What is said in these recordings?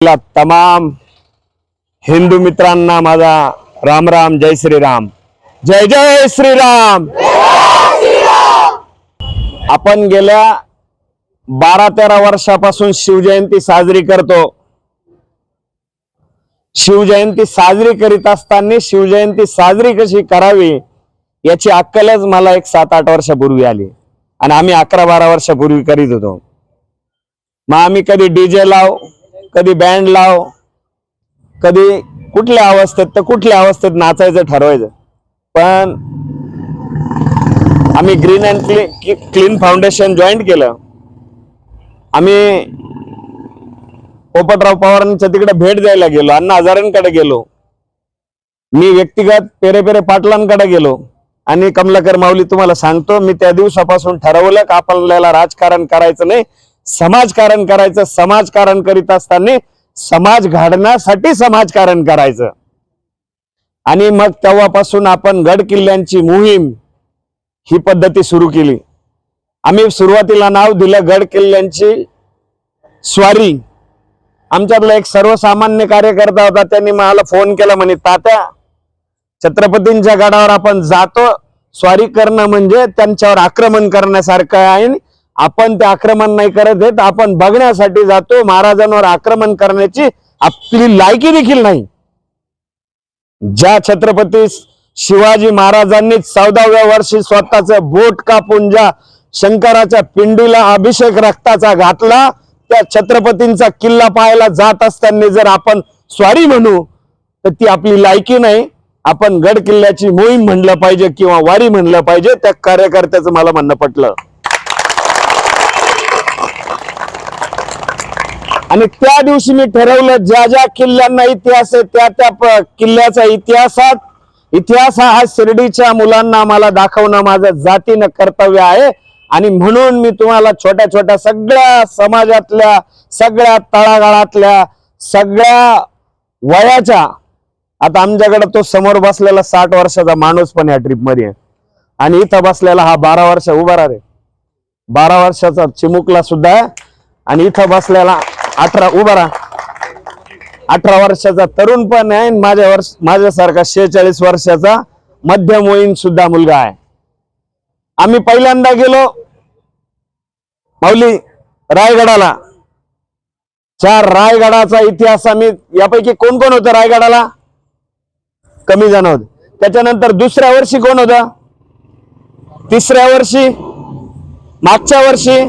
आपल्या तमाम हिंदू मित्रांना माझा राम राम जय श्रीराम. जय जय श्रीराम. आपण गेल्या बारा तेरा वर्षापासून शिवजयंती साजरी करतो. शिवजयंती साजरी करीत असताना शिवजयंती साजरी कशी करावी याची अक्कलच मला एक सात आठ वर्षापूर्वी आली. आणि आम्ही अकरा बारा वर्षापूर्वी करीत होतो. मग आम्ही कधी डीजे लाव कधी बँड लाव कधी कुठल्या अवस्थेत तर कुठल्या अवस्थेत नाचायचं ठरवायचं. पण आम्ही green and clean clean foundation join केलं. आम्ही पोपटराव पवारांच्या तिकडे भेट द्यायला गेलो अण्णा हजारांकडे गेलो. मी व्यक्तिगत पेरे पेरे पाटलांकडे गेलो. आणि कमलाकर माऊली तुम्हाला सांगतो मी त्या दिवसापासून ठरवलं का आपल्याला राजकारण करायचं नाही समाजकारण करायचं समाजकारण करीत असताना समाज घडण्यासाठी समाजकारण करायचं. आणि मग तेव्हापासून आपण गड किल्ल्यांची मोहीम ही पद्धती सुरू केली. आम्ही सुरुवातीला नाव दिलं गड किल्ल्यांची स्वारी. आमच्यातला एक सर्वसामान्य कार्यकर्ता होता त्यांनी मला फोन केला म्हणे तात्या छत्रपतींच्या गडावर आपण जातो. स्वारी करणं म्हणजे त्यांच्यावर आक्रमण करण्यासारखं आहे आपण ते आक्रमण नाही करत आहेत आपण बघण्यासाठी जातो महाराजांवर आक्रमण करण्याची आपली लायकी देखील नाही. ज्या छत्रपती शिवाजी महाराजांनी चौदाव्या वर्षी स्वतःच बोट कापून ज्या शंकराच्या पिंडीला अभिषेक रक्ताचा घातला त्या छत्रपतींचा किल्ला पाहायला जात असताना जर आपण स्वारी म्हणू तर ती आपली लायकी नाही. आपण गड किल्ल्याची मोहीम म्हणलं पाहिजे किंवा वारी म्हणलं पाहिजे त्या कार्यकर्त्याचं मला म्हणणं पटलं. आणि त्या दिवशी मी ठरवलं ज्या ज्या किल्ल्यांना इतिहास आहे त्या त्या किल्ल्याचा इतिहासात इतिहास हा शिर्डीच्या मुलांना मला दाखवणं माझं जातीनं कर्तव्य आहे. आणि म्हणून मी तुम्हाला छोट्या छोट्या सगळ्या समाजातल्या सगळ्या तळागाळातल्या सगळ्या वयाच्या आता आमच्याकडे तो समोर बसलेला साठ वर्षाचा माणूस पण या ट्रिपमध्ये आहे. आणि इथं बसलेला हा बारा वर्ष उभा रे बारा वर्षाचा चिमुकला सुद्धा आणि इथं बसलेला अठरा उभा राहा. अठरा वर्षाचा तरुण पण आहे आणि माझ्या वर्ष माझ्यासारखा शेहेचाळीस वर्षाचा मध्यम वयीन सुद्धा मुलगा आहे. आम्ही पहिल्यांदा गेलो माऊली रायगडाला. चार रायगडाचा इतिहास आम्ही यापैकी कोण कोण होतं रायगडाला? कमी जण होत. त्याच्यानंतर दुसऱ्या वर्षी कोण होतं? तिसऱ्या वर्षी मागच्या वर्षी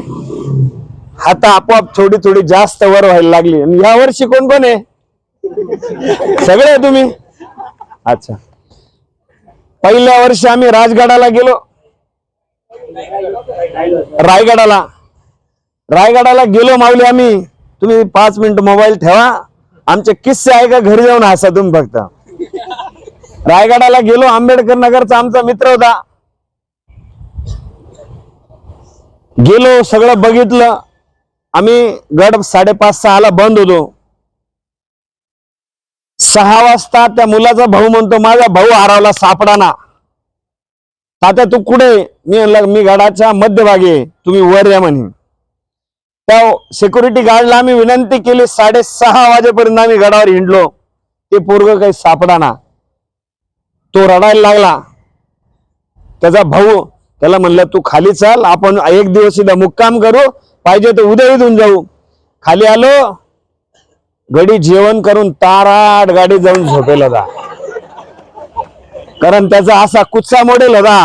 आता आपोआप थोडी थोडी जास्त वर व्हायला लागली. आणि या वर्षी कोण कोण आहे? सगळे तुम्ही? अच्छा. पहिल्या वर्षी आम्ही राजगडाला गेलो. रायगडाला. रायगडाला गेलो माऊली आम्ही. तुम्ही पाच मिनिट मोबाईल ठेवा. आमचे किस्से आहे का? घरी जाऊन हसा तुम्ही फक्त. रायगडाला गेलो. आंबेडकर नगरचा आमचा मित्र होता. गेलो सगळं बघितलं. आम्ही गड साडेपाच सहाला बंद होतो. सहा वाजता त्या मुलाचा भाऊ म्हणतो माझा भाऊ हरवला सापडाना. तात्या तू कुठे मी म्हणलं मी गडाच्या मध्यभागी आहे. तुम्ही वर या म्हणे. त्या सिक्युरिटी गार्डला आम्ही विनंती केली साडेसहा वाजेपर्यंत आम्ही गडावर हिंडलो. ते पोरग काही सापडाना. तो रडायला लागला. त्याचा भाऊ त्याला म्हणलं तू खाली चाल आपण एक दिवस मुक्काम करू पाहिजे तर उद्या इथून जाऊ. खाली आलो घडी जेवण करून ताराट गाडी जाऊन झोपेल होता कारण त्याचा असा कुत्सा मोडेल होता.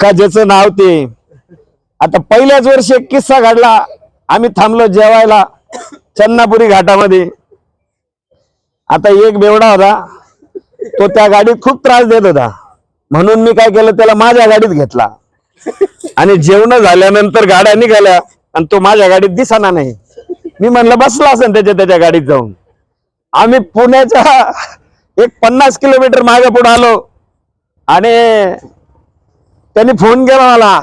का ज्याचं नाव ते. आता पहिल्याच वर्षी एक किस्सा घडला. आम्ही थांबलो जेवायला चन्नापुरी घाटामध्ये. आता एक बेवडा होता. तो त्या गाडीत खूप त्रास देत होता. म्हणून मी काय केलं त्याला माझ्या गाडीत घेतला. आणि जेवण झाल्यानंतर गाड्या निघाल्या आणि तो माझ्या गाडीत दिसाना नाही. मी म्हणलं बसला असेल त्याच्या त्याच्या गाडीत जाऊन. आम्ही पुण्याच्या एक पन्नास किलोमीटर मागे पुढे आलो. आणि त्यांनी फोन केला मला.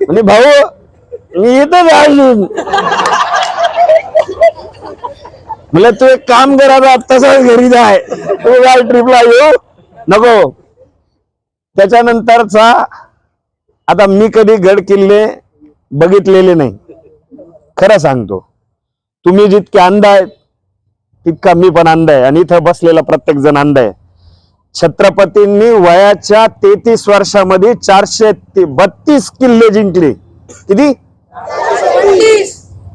म्हणजे भाऊ मी इथं अजून. म्हणलं तू एक काम कर आता तसंच घरी जाय तू काय ट्रिपला येऊ नको. त्याच्यानंतरचा आता मी कधी गड किल्ले बघितलेले नाही. खरं सांगतो. तुम्ही जितके अंध आहेत तितका मी पण अंध आहे. आणि इथं बसलेला प्रत्येक जण अंध आहे. छत्रपतींनी वयाच्या तेहतीस वर्षामध्ये चारशे ते बत्तीस किल्ले जिंकले. किती?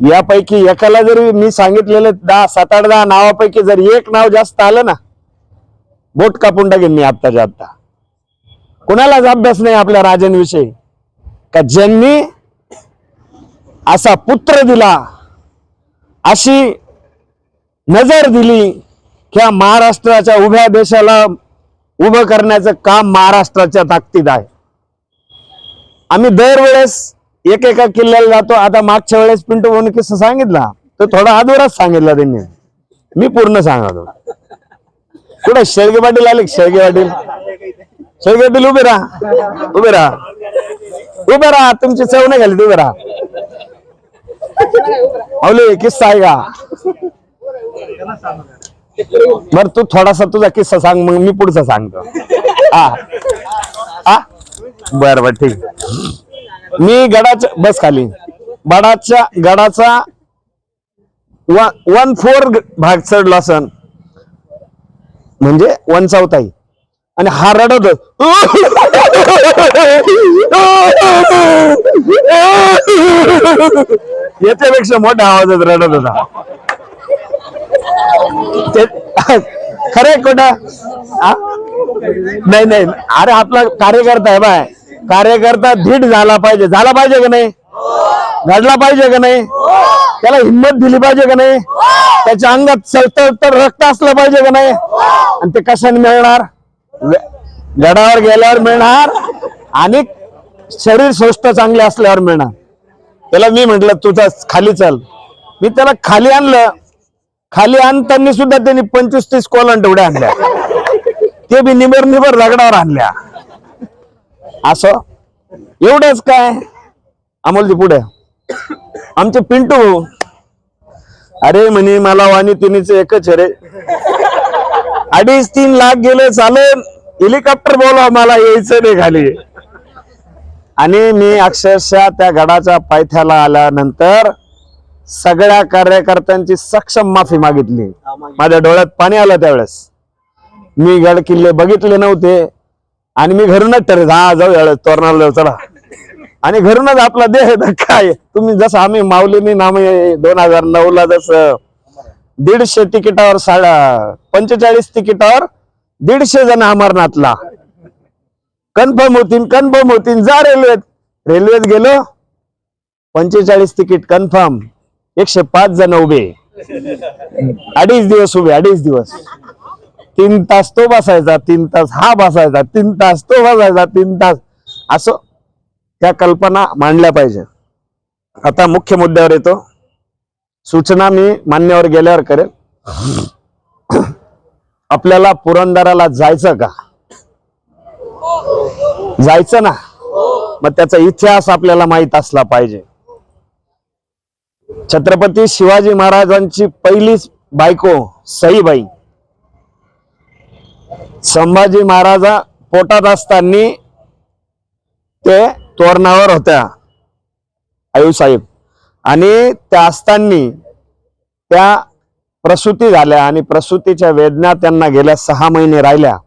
यापैकी एकाला जरी मी सांगितलेले दहा सात आठ दहा नावापैकी जर एक नाव जास्त आलं ना बोट कापून टाकेन मी आत्ताच्या आत्ता. कुणालाच अभ्यास नाही आपल्या राजांविषयी का ज्यांनी असा पुत्र दिला अशी नजर दिली की महाराष्ट्राच्या उभ्या देशाला उभं करण्याचं काम महाराष्ट्राच्या ताकदीत आहे. आम्ही दरवेळेस एक एका किल्ल्याला जातो. आता मागच्या वेळेस पिंटू भाऊन किस्सा सांगितला. तो थोडा अधुराच सांगितला त्यांनी. मी पूर्ण सांगतो. कुठं? शेळगे पाटील आले शेळगे पाटील? शेळगे पाटील उभे राहा. उभे राहा. उभे राहा तुमची चव नाही घाली उभे राहा. अवले किस्सा आहे का? बर तू थोडासा तुझा किस्सा सांग मग मी पुढचा सांगतो. हा. बर बर ठीक. मी गडाच्या बस खाली. बडाच्या गडाचा वन फोर भाग चढला सण म्हणजे वन चौथाई आणि हा रडत याच्यापेक्षा मोठ्या आवाजात रडत होता. खरे खोटं नाही नाही. अरे आपला कार्यकर्ता आहे बाय. कार्यकर्ता धीट झाला पाहिजे. झाला पाहिजे का नाही? घडला पाहिजे का नाही? त्याला हिंमत दिली पाहिजे का नाही? त्याच्या अंगात सळतळ रक्त असलं पाहिजे का नाही? आणि ते कशाने मिळणार? गडावर गेल्यावर मिळणार आणि शरीर स्वस्थ चांगले असल्यावर मिळणार. त्याला मी म्हंटल तुझा खाली चल. मी त्याला खाली आणलं. खाली आणताना सुद्धा त्यांनी पंचवीस तीस कोलन तेवढ्या आणल्या. ते बी निबर निबर दगडावर आणल्या. असं. एवढंच काय? अमोलजी पुढे. आमचे पिंटू. अरे म्हणे मला वाणी तिनीच एकच रे. अडीच तीन लाख गेले चालेल. हेलिकॉप्टर बोला मला यायचं नाही खाली. आणि मी अक्षरशः त्या गडाच्या पायथ्याला आल्यानंतर सगळ्या कार्यकर्त्यांची सक्षम माफी मागितली. माझ्या डोळ्यात पाणी आलं त्यावेळेस. मी गड किल्ले बघितले नव्हते. आणि मी घरूनच ठरेल हा जाऊ यावेळेस तोरणाला जाऊ चला. आणि घरूनच आपला देह काय तुम्ही जसं आम्ही माऊलीनी नाम दोन हजार नऊ ला जसं दीडशे तिकिटावर साडा पंचेचाळीस तिकिटावर दीडशे जण अमरनाथला. कन्फर्म होतील कन्फर्म होतील जा रेल्वेत. रेल्वेत गेलो पंचेचाळीस तिकीट कन्फर्म. एकशे पाच जण उभे. अडीच दिवस उभे अडीच दिवस. तीन तास तो बसायचा तीन तास हा बसायचा तीन तास तो बसायचा तीन तास. असं त्या कल्पना मांडल्या पाहिजे आता मुख्य मुद्द्यावर येतो. सूचना मी मान्यवर गेल्यावर करेल. आपल्याला पुरंदराला जायचं का? जायचं ना? मग त्याचा इतिहास आपल्याला माहीत असला पाहिजे. छत्रपती शिवाजी महाराजांची पहिलीच बायको सईबाई. संभाजी महाराजा पोटात असताना ते तोरणावर होत्या आयुसाहेब. आणि त्या असताना त्या प्रसूती झाल्या आणि प्रसूतीच्या वेदना त्यांना गेल्या सहा महिने राहिल्या.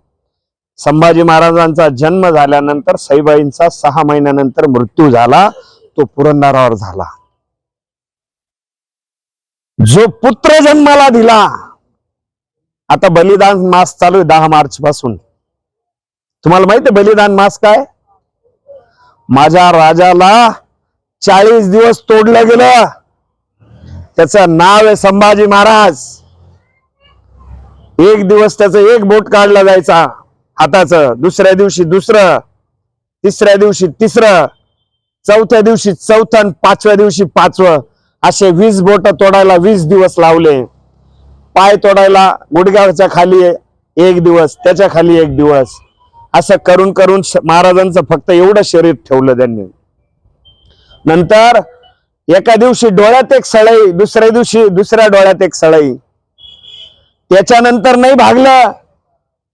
संभाजी महाराजांचा जन्म झाल्यानंतर सईबाईंचा सहा महिन्यानंतर मृत्यू झाला तो पुरंदरावर झाला. जो पुत्र जन्माला दिला आता बलिदान मास चालू आहे दहा मार्च पासून. तुम्हाला माहिती आहे बलिदान मास काय? माझ्या राजाला चाळीस दिवस तोडलं गेलं. त्याचं नाव आहे संभाजी महाराज. एक दिवस त्याचं एक बोट काढला जायचा हाताच. दुसऱ्या दिवशी दुसरं. तिसऱ्या दिवशी तिसरं. चौथ्या दिवशी चौथं आणि पाचव्या दिवशी पाचवं. असे वीस बोट तोडायला वीस दिवस लावले. पाय तोडायला गुडगावच्या खाली एक दिवस त्याच्याखाली एक दिवस. असं करून करून महाराजांचं फक्त एवढं शरीर ठेवलं त्यांनी. नंतर एका दिवशी डोळ्यात एक सळई दुसऱ्या दिवशी दुसऱ्या डोळ्यात एक सळई. त्याच्यानंतर नाही भागलं.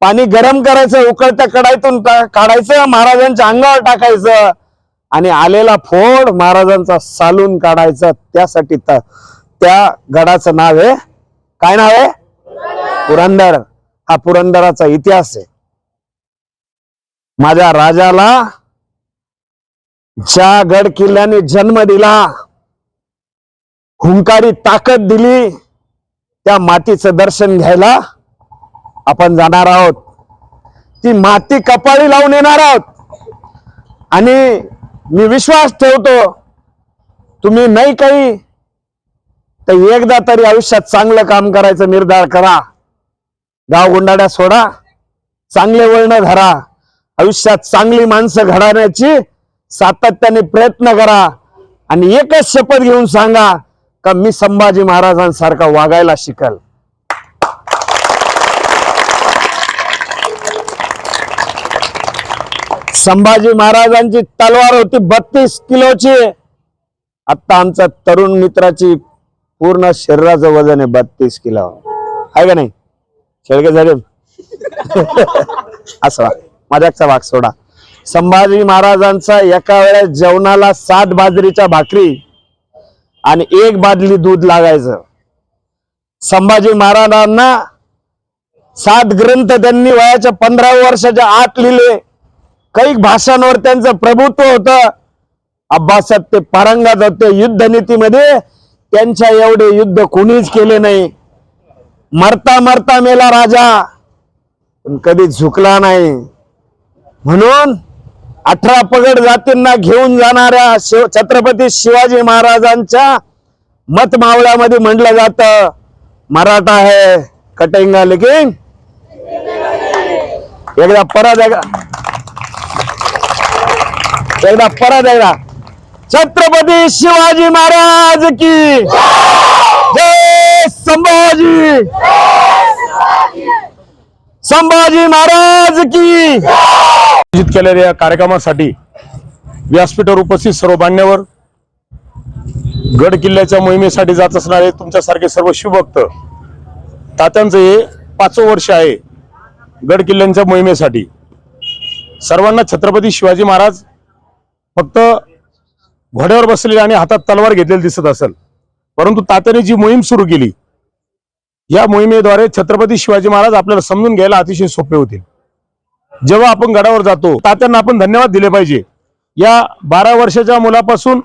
पाणी गरम करायचं उकळत्या कडाईतून काढायचं महाराजांच्या अंगावर टाकायचं आणि आलेला फोड महाराजांचा सालून काढायचा. त्यासाठी तर त्या गडाचं नाव आहे काय नाव आहे? पुरंदर. हा पुरंदराचा इतिहास आहे. माझ्या राजाला ज्या गड किल्ल्याने जन्म दिला. हुंकारी ताकद दिली. त्या मातीचं दर्शन घ्यायला आपण जाणार आहोत. ती माती कपाळी लावून येणार आहोत. आणि मी विश्वास ठेवतो तुम्ही नाही काही तर एकदा तरी आयुष्यात चांगलं काम करायचं निर्धार करा. गाव गुंडाड्या सोडा. चांगले वळण धरा. आयुष्यात चांगली माणसं घडवण्याची सातत्याने प्रयत्न करा आणि एकच शपथ घेऊन सांगा का मी संभाजी महाराजांसारखा वागायला शिकल. संभाजी महाराजांची तलवार होती बत्तीस किलोची. आता आमच्या तरुण मित्राची पूर्ण शरीराचं वजन आहे बत्तीस किलो. आहे का नाही? शेळके झाले? असं माझ्याचा भाग सोडा. संभाजी महाराजांचा एका वेळेस जेवणाला सात बाजरीच्या भाकरी आणि एक बादली दूध लागायचं. संभाजी महाराजांना सात ग्रंथ त्यांनी वयाच्या पंधरा वर्षाच्या आत लिहिले. काही भाषांवर त्यांचं प्रभुत्व होतं. अभ्यासात ते पारंगात होते युद्धनीतीमध्ये त्यांच्या एवढे युद्ध कोणीच केले नाही. मरता मरता मेला राजा. पण कधी झुकला नाही. म्हणून अठरा पगड जातींना घेऊन जाणाऱ्या शिव छत्रपती शिवाजी महाराजांच्या मत मावळ्यामध्ये म्हटलं जात. मराठा आहे कटेंगा लेकिन एकदा परत एकदा एकदा परत एकदा छत्रपती शिवाजी महाराज की जय संभाजी. संभाजी महाराज की आयोजित केलेल्या या कार्यक्रमासाठी व्यासपीठावर उपस्थित सर्व मान्यवर गड किल्ल्याच्या मोहिमेसाठी जात असणारे तुमच्यासारखे सर्व शिवभक्त तात्यांचं हे पाचवं वर्ष आहे गड किल्ल्यांच्या मोहिमेसाठी. सर्वांना छत्रपती शिवाजी महाराज फक्त घोड्यावर बसलेले आणि हातात तलवार घेतलेली दिसत असेल परंतु तात्याने जी मोहीम सुरू केली या मोहिमेद्वारे छत्रपती शिवाजी महाराज आपल्याला समजून घ्यायला अतिशय सोपे होतील. जेव्हा आपण गडावर जातो तात्यांना आपण धन्यवाद दिले पाहिजे. या बारा वर्षाच्या मुलापासून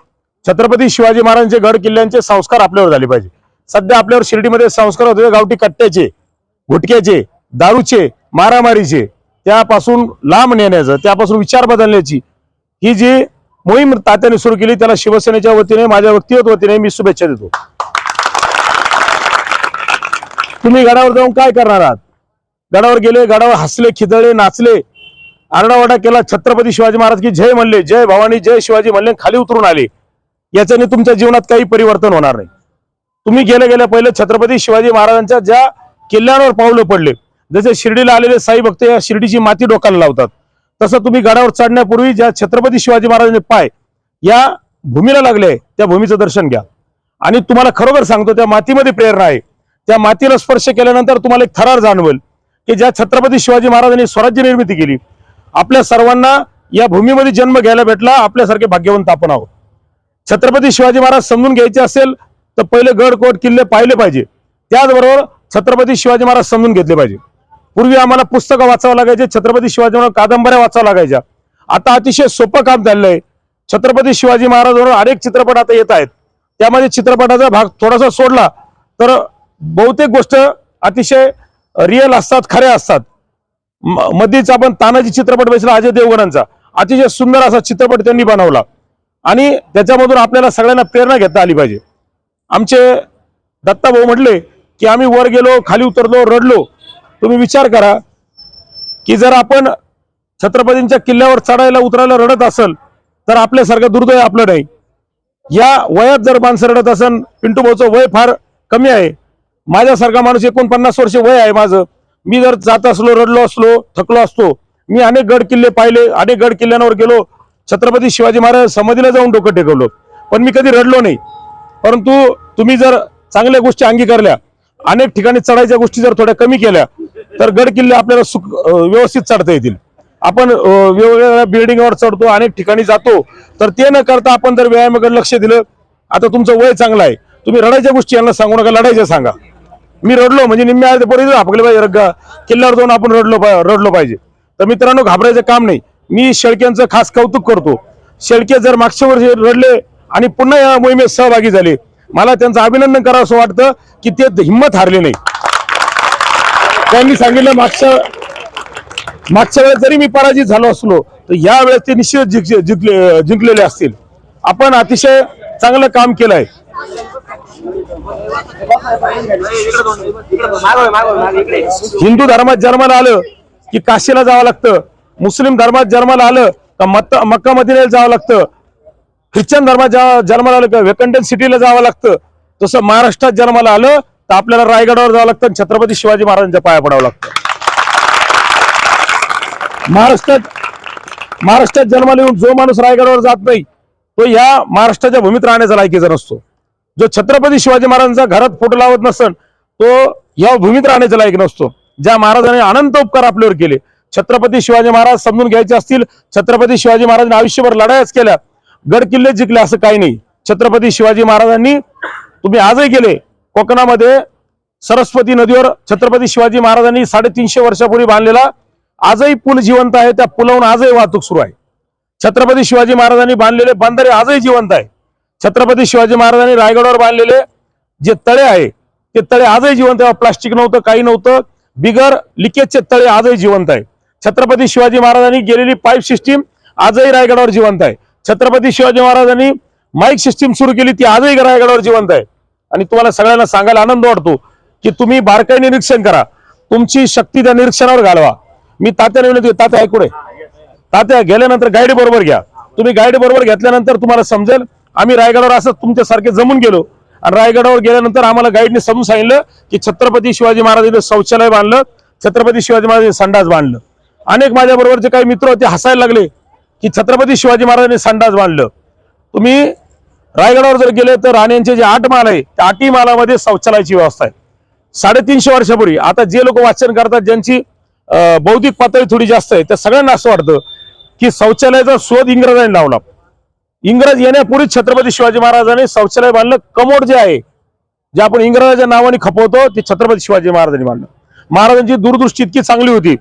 छत्रपती शिवाजी महाराजांचे गड किल्ल्यांचे संस्कार आपल्यावर झाले पाहिजे. सध्या आपल्यावर शिर्डीमध्ये संस्कार होते गावठी कट्ट्याचे घुटक्याचे दारूचे मारामारीचे त्यापासून लांब नेण्याचं त्यापासून विचार बदलण्याची. ही जी मोहीम तात्याने सुरू केली त्याला शिवसेनेच्या वतीने माझ्या व्यक्तिगत वतीने मी शुभेच्छा देतो. तुम्ही गडावर जाऊन काय करणार आहात? गडावर गेले गडावर हसले खिदळे नाचले. आरडाओरडा केला छत्रपती शिवाजी महाराज की जय म्हणले जय भवानी जय शिवाजी म्हणले खाली उतरून आले. याच्याने तुमच्या जीवनात काही परिवर्तन होणार नाही. तुम्ही गेल्या गेल्या पहिले छत्रपती शिवाजी महाराजांच्या ज्या किल्ल्यांवर पावलं पडले जसे शिर्डीला आलेले साई भक्त या शिर्डीची माती डोक्याला लावतात तसं तुम्ही गडावर चढण्यापूर्वी ज्या छत्रपती शिवाजी महाराजांचे पाय या भूमीला लागले त्या भूमीचं दर्शन घ्या. आणि तुम्हाला खरोखर सांगतो त्या मातीमध्ये प्रेरणा आहे. त्या मातीला स्पर्श केल्यानंतर तुम्हाला एक थरार जाणवेल. की ज्या छत्रपती शिवाजी महाराजांनी स्वराज्य निर्मिती केली आपल्या सर्वांना या भूमीमध्ये जन्म घ्यायला भेटला आपल्यासारखे भाग्यवंत आपण आहोत. छत्रपती शिवाजी महाराज समजून घ्यायचे असेल तर पहिले गड कोट किल्ले पाहिले पाहिजे. त्याचबरोबर छत्रपती शिवाजी महाराज समजून घेतले पाहिजे. पूर्वी आम्हाला पुस्तकं वाचावं लागायचे छत्रपती शिवाजी महाराज कादंबऱ्या वाचावं लागायच्या. आता अतिशय सोपं काम झालेलं आहे छत्रपती शिवाजी महाराजांवर अनेक चित्रपट आता येत आहेत. त्यामध्ये चित्रपटाचा भाग थोडासा सोडला तर बहुतेक गोष्ट अतिशय रिअल असतात खरे असतात. म- मध्येच आपण तानाजी चित्रपट बसला अजय देवगणांचा. अतिशय सुंदर असा चित्रपट त्यांनी बनवला. आणि त्याच्यामधून आपल्याला सगळ्यांना प्रेरणा घेता आली पाहिजे. आमचे दत्ताभाऊ म्हटले की आम्ही वर गेलो खाली उतरलो रडलो. तुम्ही विचार करा की जर आपण छत्रपतींच्या किल्ल्यावर चढायला उतरायला रडत असेल तर आपल्यासारखं दुर्दैव आपलं नाही. या वयात जर माणसं रडत असेल पिंटू भाऊचं वय फार कमी आहे. माझ्यासारखा माणूस एकोणपन्नास वर्ष वय आहे माझं. मी जर जात असलो रडलो असलो थकलो असतो मी अनेक गड किल्ले पाहिले अनेक गड किल्ल्यांवर गेलो छत्रपती शिवाजी महाराज समाधीला जाऊन डोकं टेकवलं. पण मी कधी रडलो नाही. परंतु तुम्ही जर चांगल्या गोष्टी अंगीकारल्या अनेक ठिकाणी चढायच्या गोष्टी जर थोड्या कमी केल्या तर गड किल्ले आपल्याला सुख व्यवस्थित चढता येतील. आपण वेगवेगळ्या बिल्डिंगवर चढतो अनेक ठिकाणी जातो तर ते न करता आपण जर व्यायामाकडे लक्ष दिलं आता तुमचं वय चांगलं आहे. तुम्ही रडायच्या गोष्टी यांना सांगू नका लढायच्या सांगा. मी रडलो म्हणजे निम्मे अर्धे पोरी आपले पाहिजे किल्ल्यावर जाऊन आपण रडलो रडलो पाहिजे. तर मित्रांनो घाबरायचं काम नाही. मी शेळक्यांचं खास कौतुक करतो. शेळके जर मागच्या वर्षी रडले आणि पुन्हा या मोहिमेत सहभागी झाले मला त्यांचं अभिनंदन करावं असं वाटतं की ते हिंमत हारले नाही. त्यांनी सांगितलं मागच्या मागच्या वेळेस जरी मी पराजित झालो असलो तर या वेळेस ते निश्चित जिंकले जिंकलेले असतील. आपण अतिशय चांगलं काम केलंय. हिंदू धर्मात जन्माला आलं की काशीला जावं लागतं. मुस्लिम धर्मात जन्माला आलं का मत मक्का मदिनेला जावं लागतं. ख्रिश्चन धर्मात जन्माला आलं का वेकंटन सिटीला जावं लागतं. तसं महाराष्ट्रात जन्माला आलं तर आपल्याला रायगडावर जावं लागतं छत्रपती शिवाजी महाराजांच्या पाया पडावं लागतं. महाराष्ट्रात महाराष्ट्रात जन्माला येऊन जो माणूस रायगडावर जात नाही तो या महाराष्ट्राच्या भूमीत राहण्याचा लायकीचा नसतो. जो छत्रपती शिवाजी महाराजांचा घरात फोटो लावत नसन तो या भूमीत राहण्याचा लायक नसतो. ज्या महाराजांनी अनंत उपकार आपल्यावर केले. छत्रपती शिवाजी महाराज समजून घ्यायचे असतील छत्रपती शिवाजी महाराजांनी आयुष्यभर लढायाच केल्या. गड किल्ले जिंकले असं काही नाही. छत्रपती शिवाजी महाराजांनी तुम्ही आजही गेले कोकणामध्ये सरस्वती नदीवर छत्रपती शिवाजी महाराजांनी साडेतीनशे वर्षापूर्वी बांधलेला आजही पूल जिवंत आहे. त्या पुलावरून आजही वाहतूक सुरू आहे. छत्रपती शिवाजी महाराजांनी बांधलेले बंधारे आजही जिवंत आहे. छत्रपती शिवाजी महाराजांनी रायगडावर बांधलेले जे तळे आहे ते तळे आजही जिवंत आहे. प्लास्टिक नव्हतं काही नव्हतं. बिगर लिकेजचे तळे आजही जिवंत आहे. छत्रपती शिवाजी महाराजांनी गेलेली पाईप सिस्टीम आजही रायगडावर जिवंत आहे. छत्रपती शिवाजी महाराजांनी माईक सिस्टीम सुरू केली ती आजही रायगडावर जिवंत आहे. आणि तुम्हाला सगळ्यांना सांगायला आनंद वाटतो की तुम्ही बारकाई निरीक्षण करा. तुमची शक्ती त्या निरीक्षणावर घालवा. मी तात्याने विनंती तात्या ऐकू रे तात्या गेल्यानंतर गाईड बरोबर घ्या. तुम्ही गाईड बरोबर घेतल्यानंतर तुम्हाला समजेल आम्ही रायगडावर असं तुमच्यासारखे जमून गेलो. आणि रायगडावर गेल्यानंतर आम्हाला गाईडने समजून सांगितलं की छत्रपती शिवाजी महाराजांनी शौचालय बांधलं छत्रपती शिवाजी महाराजांनी संडास बांधलं. अनेक माझ्याबरोबर जे काही मित्र होते हसायला लागले की छत्रपती शिवाजी महाराजांनी संडास बांधलं. तुम्ही रायगडावर जर गेले तर राण्यांचे जे आठ माल आहे त्या आठही मालामध्ये शौचालयाची व्यवस्था आहे. साडेतीनशे वर्षापूर्वी आता जे लोक वाचन करतात ज्यांची बौद्धिक पातळी थोडी जास्त आहे त्या सगळ्यांना असं वाटतं की शौचालयाचा शोध इंग्रजांनी लावला. इंग्रज येण्यापूर्वी छत्रपती शिवाजी महाराजांनी शौचालय बांधलं. कमोड जे आहे जे आपण इंग्रजाच्या नावाने खपवतो ते छत्रपती शिवाजी महाराजांनी बांधलं. महाराजांची दूरदृष्टी इतकी चांगली होती.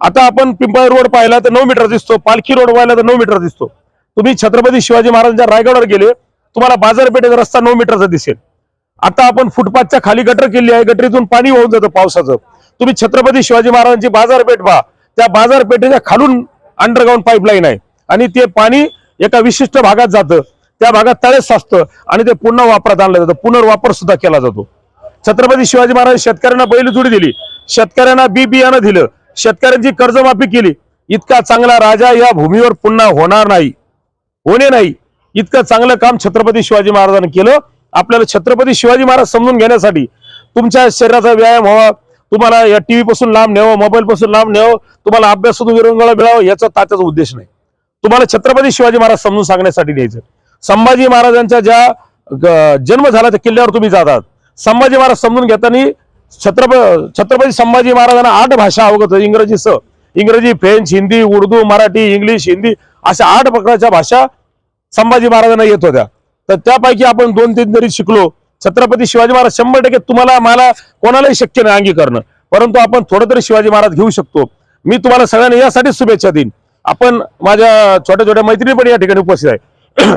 आता आपण पिंपळ रोड पाहिला तर नऊ मीटर दिसतो. पालखी रोड पाहिला तर नऊ मीटर दिसतो. तुम्ही छत्रपती शिवाजी महाराजांच्या रायगडावर गेले तुम्हाला बाजारपेठेचा रस्ता नऊ मीटरचा दिसेल. आता आपण फुटपाथच्या खाली गटर केली आहे. गटरीतून पाणी वाहून जातं पावसाचं. तुम्ही छत्रपती शिवाजी महाराजांची बाजारपेठ पहा. त्या बाजारपेठेच्या खालून अंडरग्राऊंड पाईपलाईन आहे. आणि ते पाणी एका विशिष्ट भागात जातं त्या भागात तळेच साचतं आणि ते पुन्हा वापरात आणलं जातं पुनर्वापर सुद्धा केला जातो. छत्रपती शिवाजी महाराज शेतकऱ्यांना बैलजोडी दिली शेतकऱ्यांना बी बियाणं दिलं शेतकऱ्यांची कर्जमाफी केली. इतका चांगला राजा या भूमीवर पुन्हा होणार नाही होणे नाही. इतकं चांगलं काम छत्रपती शिवाजी महाराजांनी केलं. आपल्याला छत्रपती शिवाजी महाराज समजून घेण्यासाठी तुमच्या शरीराचा व्यायाम व्हावा तुम्हाला या टी व्हीपासून लांब न्यावं मोबाईल पासून लांब न्यावं तुम्हाला अभ्यासातून विरंगुळा मिळावं याचा तात्याचा उद्देश नाही. तुम्हाला छत्रपती शिवाजी महाराज समजून सांगण्यासाठी द्यायचं संभाजी महाराजांच्या ज्या ग- जन्म झाला त्या किल्ल्यावर तुम्ही जातात. संभाजी महाराज समजून घेताना छत्रप छत्रपती संभाजी महाराजांना आठ भाषा अवगत इंग्रजी स इंग्रजी फ्रेंच हिंदी उर्दू मराठी इंग्लिश हिंदी अशा आठ प्रकारच्या भाषा संभाजी महाराजांना येत होत्या. तर त्यापैकी आपण दोन तीन तरी शिकलो छत्रपती शिवाजी महाराज शंभर टक्के तुम्हाला मला कोणालाही शक्य नाही अंगीकरणं. परंतु आपण थोडं तरी शिवाजी महाराज घेऊ शकतो. मी तुम्हाला सगळ्यांना यासाठी शुभेच्छा देईन. आपण माझ्या छोट्या छोट्या मैत्रिणी पण या ठिकाणी उपस्थित आहे.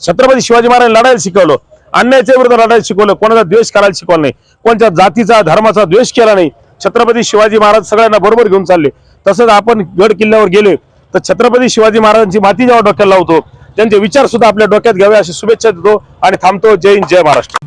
छत्रपती शिवाजी महाराज लढायला शिकवलं. अन्यायाच्या विरुद्ध लढायला शिकवलं. कोणाचा द्वेष करायला शिकवलं नाही. कोणत्या जातीचा धर्माचा द्वेष केला नाही. छत्रपती शिवाजी महाराज सगळ्यांना बरोबर घेऊन चालले. तसंच आपण गड किल्ल्यावर गेले तर छत्रपती शिवाजी महाराजांची माती जेव्हा डोक्याला लावतो त्यांचे विचार सुद्धा आपल्या डोक्यात घ्यावे अशी शुभेच्छा देतो आणि थांबतो. जय हिंद जय महाराष्ट्र.